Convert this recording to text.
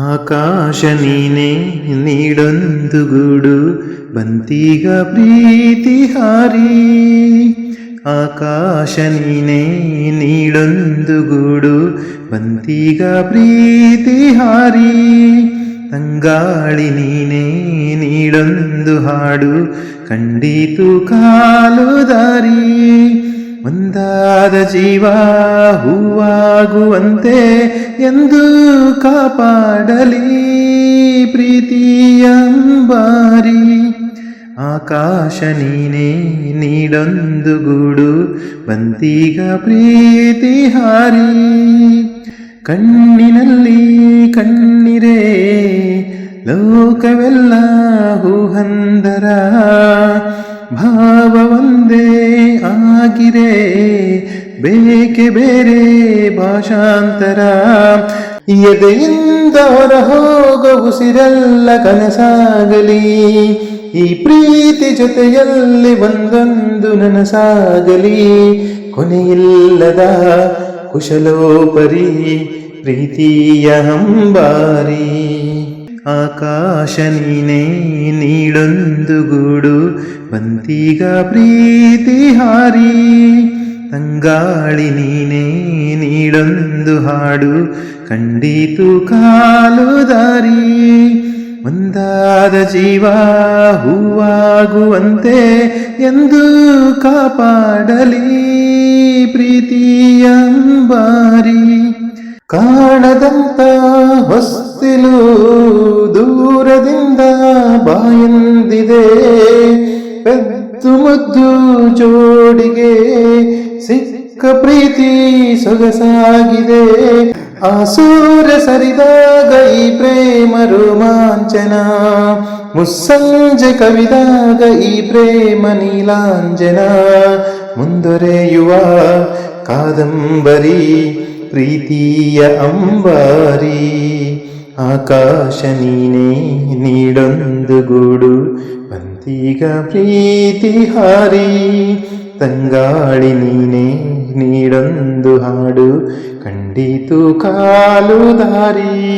ಆಕಾಶ ನೀನೇ ನೀಡೊಂದು ಗೂಡು, ಬಂತೀಗ ಪ್ರೀತಿ ಹಾರಿ. ಆಕಾಶ ನೀನೇ ನೀಡೊಂದು ಗೂಡು, ಬಂತೀಗ ಪ್ರೀತಿ ಹಾರಿ. ತಂಗಾಳಿ ನೀನೇ ನೀಡೊಂದು ಹಾಡು, ಕಂಡೀತು ಕಾಲು ದಾರಿ. ಒಂದಾದ ಜೀವ ಹೂವಾಗುವಂತೆ ಎಂದು ಕಾಪಾಡಲಿ ಪ್ರೀತಿಯಂಬಾರಿ. ಆಕಾಶ ನೀನೇ ನೀಡೊಂದು ಗೂಡು, ಬಂತೀಗ ಪ್ರೀತಿ ಹಾರಿ. ಕಣ್ಣಿನಲ್ಲಿ ಕಣ್ಣಿರೇ, ಲೋಕವೆಲ್ಲ ಹೂಹಂದರ. ಭಾವ ಆಗಿರೆ ಬೇಕೆ ಬೇರೆ ಭಾಷಾಂತರ. ಎದೆಯಿಂದ ಹೊರ ಹೋಗ ಉಸಿರೆಲ್ಲ ಕನಸಾಗಲಿ. ಈ ಪ್ರೀತಿ ಜೊತೆಯಲ್ಲಿ ಒಂದೊಂದು ನನಸಾಗಲಿ. ಕೊನೆಯಿಲ್ಲದ ಕುಶಲೋಪರಿ, ಪ್ರೀತಿಯ ಹಂಬಾರಿ. ಆಕಾಶ ನೀನೇ ನೀಡೊಂದು ಗೂಡು ಬಂತೀಗ ಪ್ರೀತಿ ಹಾರಿ. ತಂಗಾಳಿ ನೀನೇ ನೀಳೊಂದು ಹಾಡು, ಕಂಡೀತು ಕಾಲು ದಾರಿ. ಒಂದಾದ ಜೀವ ಹೂವಾಗುವಂತೆ ಎಂದು ಕಾಪಾಡಲಿ. ಕಾಣದಂತ ಹೊಸ್ತಿಲು ದೂರದಿಂದ ಬಾಯಂದಿದೆ. ಪೆದ್ದು ಮದ್ದು ಜೋಡಿಗೆ ಸಿಕ್ಕ ಪ್ರೀತಿ ಸೊಗಸಾಗಿದೆ. ಆ ಸೂರ್ಯ ಸರಿದಾಗ ಈ ಪ್ರೇಮ ರೋಮಾಂಚನ. ಮುಸ್ಸಂಜೆ ಕವಿದಾಗ ಈ ಪ್ರೇಮ ನೀಲಾಂಜನ. ಮುಂದೊರೆಯುವ ಕಾದಂಬರಿ, ಪ್ರೀತಿಯ ಅಂಬಾರಿ, ಆಕಾಶ ನೀನೇ ನೀಡೊಂದು ಗೂಡು, ಬಂತೀಗ ಪ್ರೀತಿ ಹಾರಿ, ತಂಗಾಳಿ ನೀನೇ ನೀಡೊಂದು ಹಾಡು, ಕಂಡಿತು ಕಾಲು ದಾರಿ.